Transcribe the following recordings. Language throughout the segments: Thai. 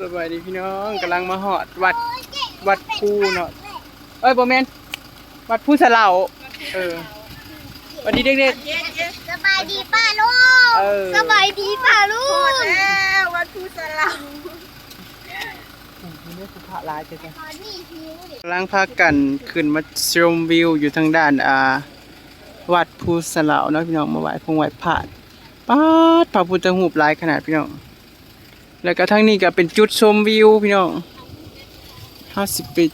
สบายดีพี่น้องกำลังมาหอดวัดวัดภูเนาะเอ้ยโบแมนวัดภูสะเหลาเออวันนี้เด็กสบายดีป้าลูกๆเออสบายดีป้าลูกแล้ววัดภูสลานี่คือพระลายจ้ะขอนี่ทีนี่กำลังพากันขึ้นมาชมวิวอยู่ทางด้านอ่าวัดภูสะเหลาเนาะพี่น้องมาไหว้พงไหว้พระป้าดพระพุทธรูปหลายขนาดพี่น้อง แล้วก็ทั้งนี้ก็เป็นจุดชมวิวพี่น้องห้าสิบปี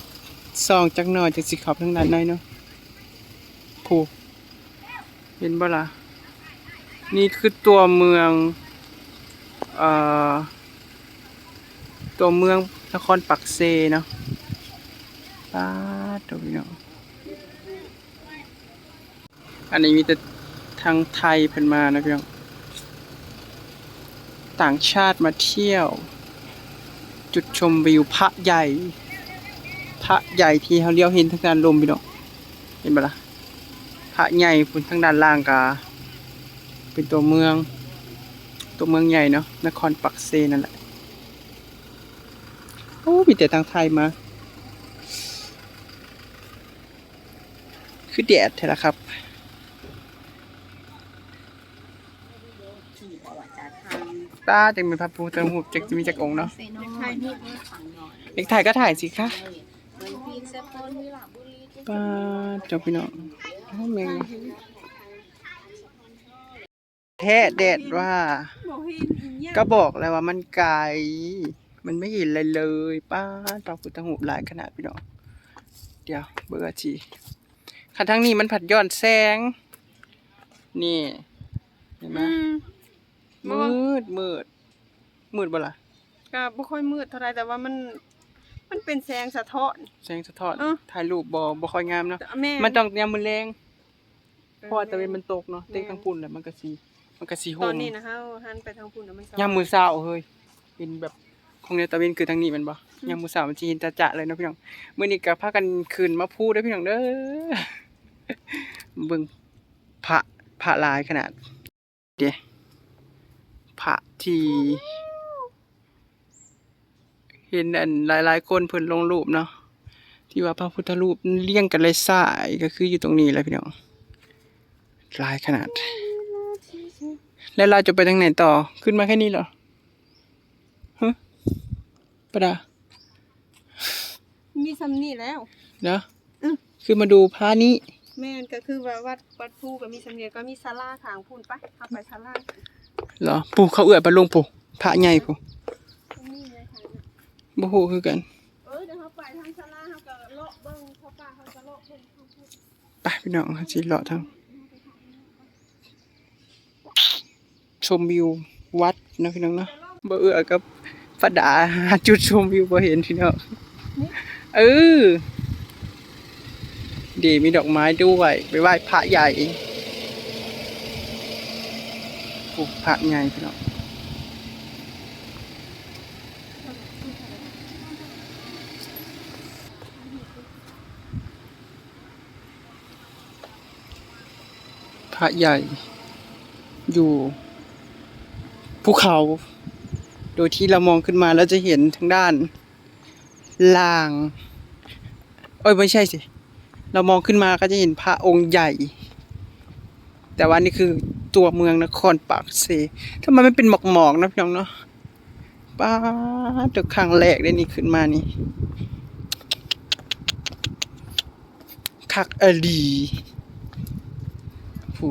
ซองจักหน่อยจากสิขับทางด้านในเนาะผูเห็นบ่ล่ะนี่คือตัวเมืองเอ่อตัวเมืองนครปักเซเนาะป้าตัวพี่น้องอันนี้มีแต่ทางไทยเพิ่นมานะพี่น้อง ต่างชาติมาเที่ยว จุดชมวิวพระใหญ่ พระใหญ่ที่เขาเลี้ยวเห็นทางด้านลมพี่น้องเห็นปะล่ะพระใหญ่พุ่นทางด้านล่างกาเป็นตัวเมือง ตัวเมืองใหญ่เนาะนครปักเซนั่นแหละโอ้มีแต่ทางไทยมา คือแดดเถอะละครับ ตาจังเป็นพระพุทธรูปจักจะมีจักองค์เนาะถ่ายรูปนี่เด็กถ่ายก็ถ่ายสิคะเหมือนพีนเซปอนวิลาบุรีป้าเจ้าพี่น้องโอ้แมงแท้แดดว่าบอกให้เนี่ยก็บอกแล้วว่ามันไกล มันไม่เห็นอะไรเลยป้าพระพุทธรูปหลายขนาดพี่น้อง เดี๋ยวเบอร์ทีคันทั้งนี้มันผัดย้อนแสง นี่ เห็นไหม อืมมืดมืดมืดบ่ล่ะก็บ่ค่อยมืดเท่าไหรแต่ว่ามัน มันเป็นแสงสะท้อน แสงสะท้อนเอ้าถ่ายรูปบ่บ่ค่อยงามเนาะแต่แม่มันต้องยามมือแรงเพราะว่าตะเวนมันตกเนาะเต็งทางปุ่นแหละมันก็สีมันก็สีตโฮอนมนี้นะฮะหันไปทางพุ่นน่ะมันสว่ยามมือเช้าเฮ้ยเป็นแบบของในตะเวนคือทางนี้แมันบ่ยามมือเช้ามันสิเห็นจะๆเลยเนาะพี่น้องมื้อนี้ก็พากันขึ้นมาพูดเด้อพี่น้องเด้อเบิ่งพระพระหลายขนาดเด้ พระที่เห็นอันหลายๆคนเพิ่นลงรูปเนาะที่ว่าพระพุทธรูปเรียงกันเลยสายก็คืออยู่ตรงนี้แหละพี่น้องหลายขนาด แล้วเราจะไปทางไหนต่อขึ้นมาแค่นี้เหรอฮะปะดา มีซ้ำนี่แล้ว เนาะอืมคือมาดูพระนี้ แม่นก็คือว่าวัดวัดภูก็มีสำเนียงก็มีศาลาทางพุ่นไปเข้าไปศาลา เหรอปู่เขาเอื้อยปลงปู่พระใหญ่ผู้บ่ฮู้คือกันเออเดี๋ยวเขาไปทางศาลาเขาก็เลาะเบิ่งเขาป่าเขาก็เลาะเบิ่งเขาพูดไปพี่น้องเขาสิเลาะทางชมวิววัดนะพี่น้องเนาะบ่เอื้อกับฟดาหาจุดชมวิวบ่เห็นพี่น้องเออดีมีดอกไม้ด้วยไปไหว้พระใหญ่ ปลูกพระใหญ่พี่น้องพระใหญ่ อยู่ภูเขา โดยที่เรามองขึ้นมาแล้วจะเห็นทางด้านล่าง เอ้ยไม่ใช่สิ เรามองขึ้นมาก็จะเห็นพระองค์ใหญ่ แต่ว่านี่คือ ตัวเมืองนครปากเซทำไมไม่เป็นหมอกหมอกๆนะพี่น้องเนาะป้าดเดี๋ยวครั้งแรกได้นี่ขึ้นมานี่คักอลีผู้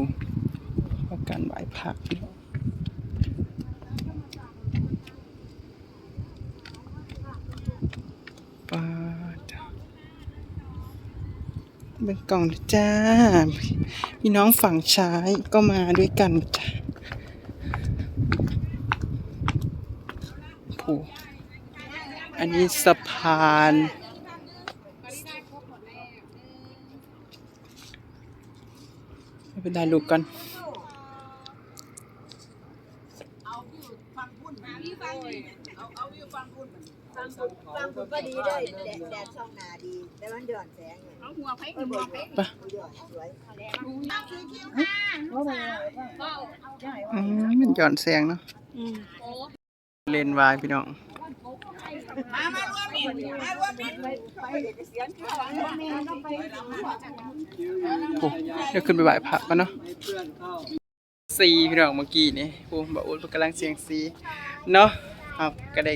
ประกันไหวพักปาด เป็นกล่องจ้า พี่น้องฝั่งซ้ายก็มาด้วยกันจ้ะผู้อันนี้สะพานไม่เป็นไรลูกกันฟัง คุณก็ดีเลยแดดแดดช่องนาดี แต่มันเดือดแสงเนี่ยเอาหัวไปหัวไปเดือดสวยอืมมันหย่อนแสงเนาะเลนวายพี่น้องโอ้เดี๋ยวขึ้นไปไหว้พระกันเนาะซีพี่น้องเมื่อกี้นี่โอ้บ่อุดกำลังเสียงซีเนาะครับก็ได้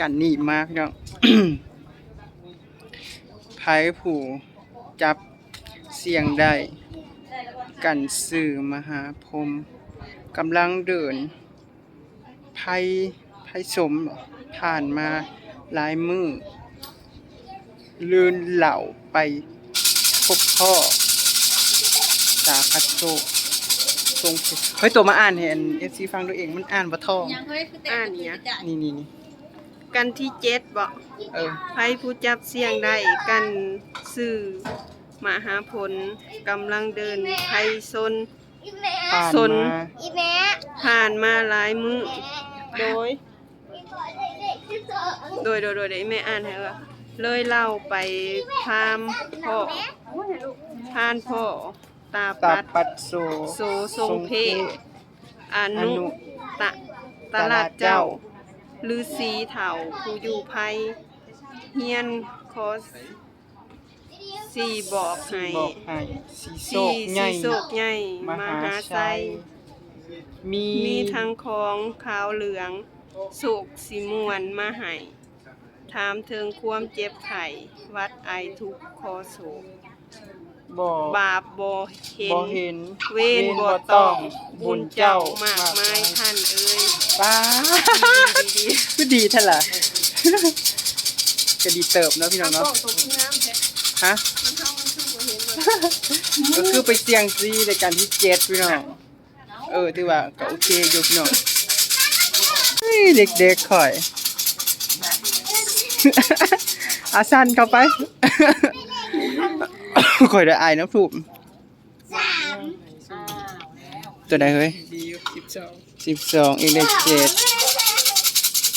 กันนี่มาพี่น้องไพ่ผู้จับเสียงได้กันสื่อมหาพรหมกำลังเดินไพ่ไพ่สมผ่านมาหลายมือลืนเหล่าไปพบพ่อสาพัดโซทรงเพชรเฮ้ยตัวมาอ่านเห็นเอฟซีฟังด้วยเองมันอ่านว่าทองอ่านเนี่ยนี่นี่นี่ กันที่เจ็ดบ่เออไผผู้จับเสียงได้กันสื่อมหาผลกำลังเดินไผซนอีแม่ผ่านสนมาอีแม่ผ่านมาหลายมื้อโดยอีขอเด็กๆที่สองโดยโดยโดยได้แม่อ่านให้ว่าเลยเล่าไปพามพ่อพานพ่อตาตาปัดปัดโซโซทรงเพศออนุนุตะตลาดเจ้า ฤาษีเถาผู้อยู่ภัยเฮียนคอสสี่บอกให้บอกให้สีโศสี่กใหญ่สี่โศกใหญ่มมหาหาไซชัยมีมีทั้งของขาวเหลืองโศกสีมวนมาให้ถามเทิงความเจ็บไข้วัดไอทุกข์คอโศก บอกบาปบ่เห็นบ่เห็นเวรบ่ต้อง บุญเจ้ามากมายท่านเอ้ยป้าดีก็ดีท่านล่ะก็ดีเติบเนาะพี่น้องๆเนาะก็ตกน้ำแท้ฮะมันเข้ามันสู้บ่เห็นว่าก็คือไปเสี่ยงซีในการที่เจ็ดพี่น้องเออที่ว่าก็โอเคอยู่พี่น้องเฮ้ยเด็กๆข่อยอาซันเข้าไป ข่อยได้อายน้ำถูกสามตัวใดเฮ้ยสิบสองสิบสองอีกได้เจ็ด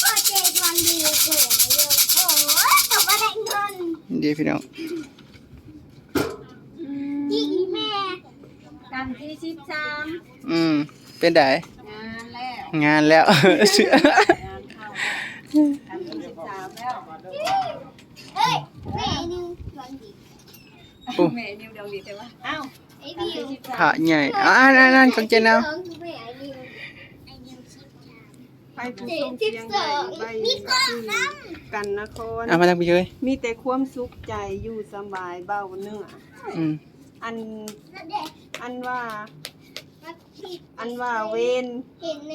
พ่อเจดวันดีเกิดมาเยอะโอ้ยแต่ว่าได้เงินดีพี่น้องที่อีแม่กันที่สิบสามอืมเป็นไดงานแล้วงานแล้ว งานเข้ากันที่สิบสามแล้ว เอ้ยแม่นิววันดีโอ้ แม่นิวดวงดีแต่ว่าอ้าวไอ้กันนิวที่สิบสามพระใหญ่อ่านั่นนั่นของเจนเอาสองคือแม่ไอ้นิวไอ้นิวสิบสามไปผู้ทรงเสียงใหญ่ใบสื่อกันนครเอามาทางพี่เฮ้ยมีแต่ความสุขใจอยู่สำบายเบาเนื้ออืมอันแล้วเด็กอันว่ามาคิดอันว่าเวนเห็นใน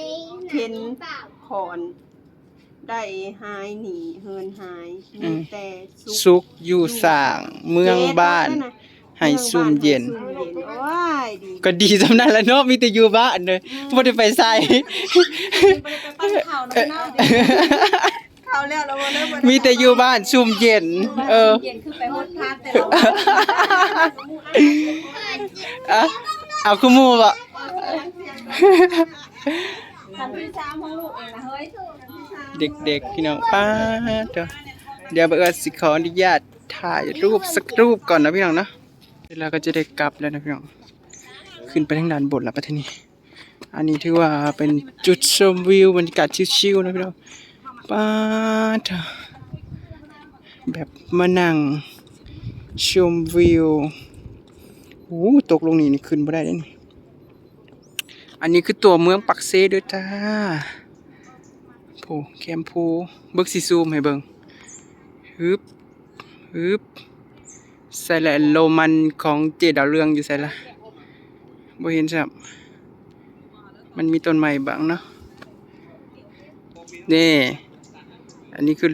เห็นเปล่าขอน ได้หายหนีเฮินหายมีแต่สุขสุขอยู่สร้างเมืองบ้าน ให้ซุ่มเย็น ซุ่มเย็นโอ้ยดีก็ดีสำนั้นแหล้วเนาะมีแต่อยู่บ้านเลยบ่ได้ไปใส่ปั้นข่าวน้องเน่าเข้าแล้วแล้วบ่เลิกบ่ได้มีแต่อยู่บ้านซุ่มเย็น เออเย็นคือไปหดทานแต่ละวันอะเอาคือหมู่บ่ กันที่สามของลูกเองนะเฮ้ยเด็กๆพี่น้องป้าเดี๋ยวเดี๋ยวเบิดสิขออนุญาตถ่ายรูปสักรูปก่อนนะพี่น้องเนาะเวเราก็จะได้กลับแล้วนะพี่น้องขึ้นไปทางด้านบนแล้วประเทศนี้อันนี้ถือว่าเป็นจุดชมวิวบรรยากาศชิวๆนะพี่น้องป้าเถอะแบบมานั่งชมวิวโอ้ตกลงนี่นี่ขึ้นไม่ได้เลยนี่ อันนี้คือตัวเมืองปักเซด้วยจ้าโผแคมพูเบิกซีซูมให้เบิงฮึบฮึบใส่แหละโรมันของเจดาวเรืองอยู่ใส่ละบ่เห็นครับมันมีต้นไม้บางเนาะนี่ อันนี้คือ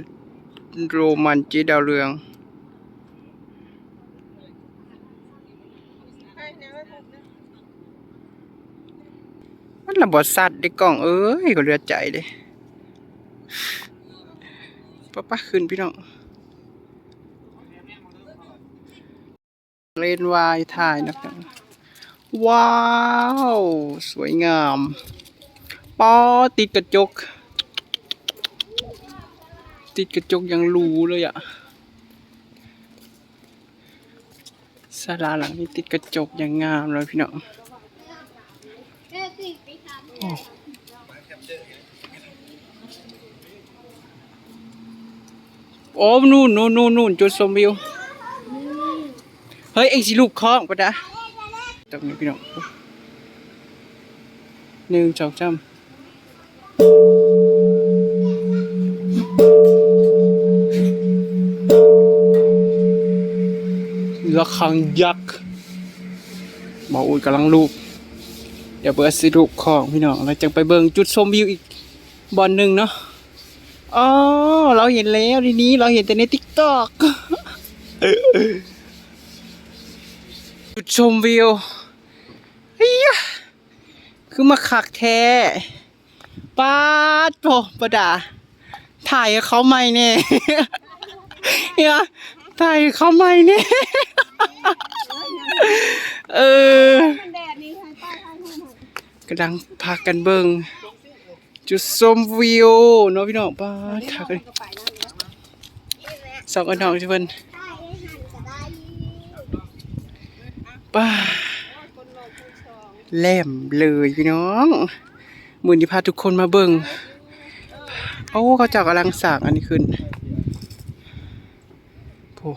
โรมันเจดาวเรือง มันระบอดสัตว์ได้กล่องเอ้ยก็เลือดใจเด้ป้าป้าขึ้นพี่น้องเลนวายถ่ายนะครับว้าว สวยงาม ปอติดกระจก ติดกระจกยังรูเลยอะศาลาหลังนี้ติดกระจกอย่างงามเลยพี่น้อง โอ้นู่นนู่นนู่นนู่นจุดชมวิว เฮ้ย เอ็งสิลูกคล้องปะจ๊ะตรงนี้พี่น้องหนึ่งสองสามระฆังยักษ์บออุ้ยกำลังลูก เดี๋ยวเบิร์ดสิลูกของพี่น้องเราจะไปเบิ่งจุดชมวิวอีกบอลหนึ่งเนาะอ๋อเราเห็นแล้วทีนี้เราเห็นแต่ในทิกตอกจุดชมวิวเฮียคือมาขักแท้ป้าดโถประดา ถ่ายเขาไหมเนี่ยเฮียถ่ายเขาไหมเนี่ยเออ แดดนี่ให้ป้าให้ให้ให้ กำลังพากันเบิงจุดชมวิวเนาะพี่น้องป้าดถ่ายกันก็ไปนั่นแล้วสองกันน้องใช่เพิ่นป้าแหลมเลยพี่น้องมือนี้พาทุกคนมาเบิงโอ้เขาจากกำลังสางอันนี้ขึ้นโอ้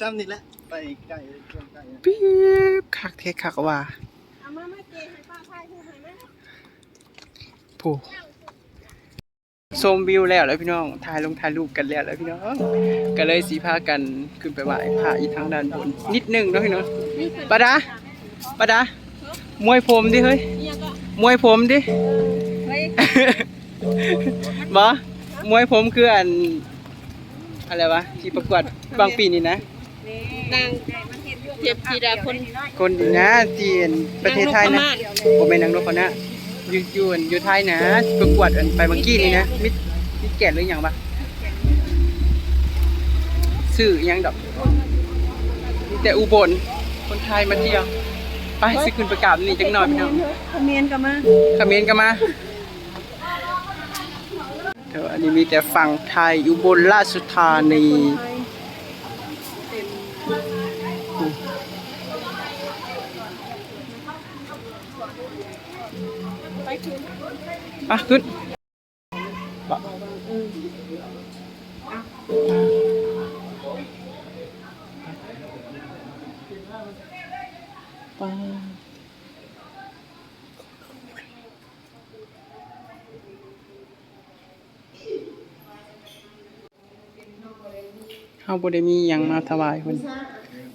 ซ้ำนี่แหละ ไปไกลช่วงไกลปี๊บคักเทคักว่าเอามามาเจให้ป้าพายให้ให้ไหมโอ้ชมวิวแล้วแล้วพี่น้องถ่ายลงถ่ายรูปกันแล้วแล้วพี่น้องก็เลยสีพากันขึ้นไปไหว้พระอีกทางด้านบน นิดหนึงเนาะพี่น้องปะดาปะดามวยผมดิเฮ้ยเนี่ยก็มวยผมดิเฮ้ยบอมวยผมคืออันอะไรวะที่ประกวดบางปีนี่นะ นางเทียบทีดาคนคนดีนะจีนประเทศไทยนะผมเป็นนางนพนะอยู่อยู่อันอยู่ไทยนะประกวดอันไปเมื่อกี้นี่นะมิดมิดแก่นหรือยังปะสื่ออิหยังดอกมีแต่อุบลคนไทยมาเที่ยวไปสิขึ้นประกาศนี่จังหน่อยพี่น้องคอมเมนต์กันมาคอมเขมนต์กันมาเดี๋ยวอันนี้มีแต่ฝั่งไทยอุบลราชธานี ไปขึ้นปะไปเฮาบ่ได้มีหยังมาถวายเพิ่น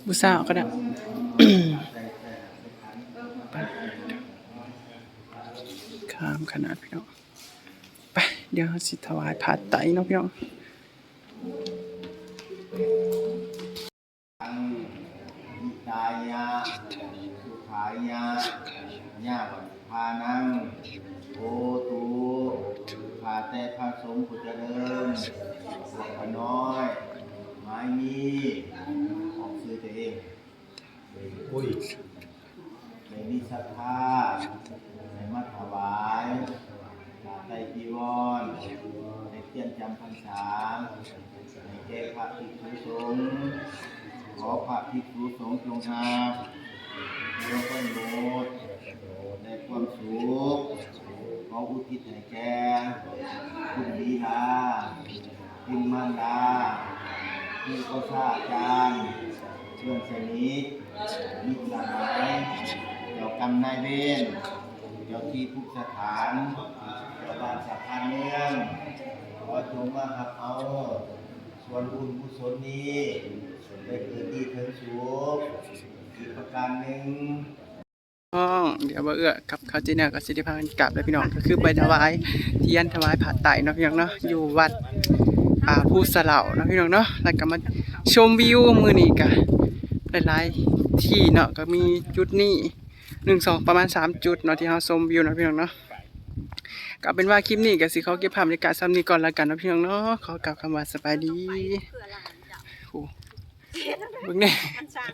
บูชาเอาก็ได้ ไป ข้ามขนาดพี่น้องไปเดี๋ยวเราสิถวายผาดไตเนาะพี่น้องตายาสุขายาญาติพานังโอตูขาแต่พระสงฆ์ผู้เจริญหลวงพ่อน้อยไม้มีออกซื้อตัวเองอุ้ยในมีศรัทธาในมัถวายในไตรจีวรในเทียนจำพรรษาใน แก่พระภิกษุสงฆ์ขอพระภิกษุสงฆ์จงอาบเรื่องต้นโบสถ์ในความสุขขออุทิศให้แก่คุณบีดาคุณมารดาที่ก็ทราบจารย์เรื่องสนิทมิตรสหายเจ้ากรรมนายเวรเจ้าที่ทุกสถานเจ้าบ้านสัพพานเมืองขอจงมาหับเอา ส่วนบุญกุศลนี้ได้เกิดที่ถึงสูงอีกประการหนึ่งน้องเดี๋ยวบ่เอื้อกับเขาจีน่ากับสิทธิพากันกลับแล้วพี่น้องก็คือไปถวายเทียนถวายผาดไตเนาะพี่น้องเนาะอยู่วัดอ่าผู้สะเหล่าเนาะพี่น้องเนาะแล้วก็มาชมวิวมือนี้ก็หลายๆที่เนาะก็มีจุดนี้หนึ่งสองประมาณสามจุดเนาะที่เฮาชมวิวเนาะพี่น้องเนาะ ก็เป็นว่าคลิปนี้ก็สิเขาเก็บภาพบรรยากาศซ้ำนี้ก่อนแล้วกันเนาะพี่น้องเนาะขอกล่าวคำว่าสบายดีโอ้เบิ่งแน่มันสั่ง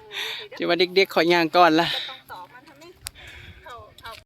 จะว่าเด็กๆขอย่างก่อนล่ะไ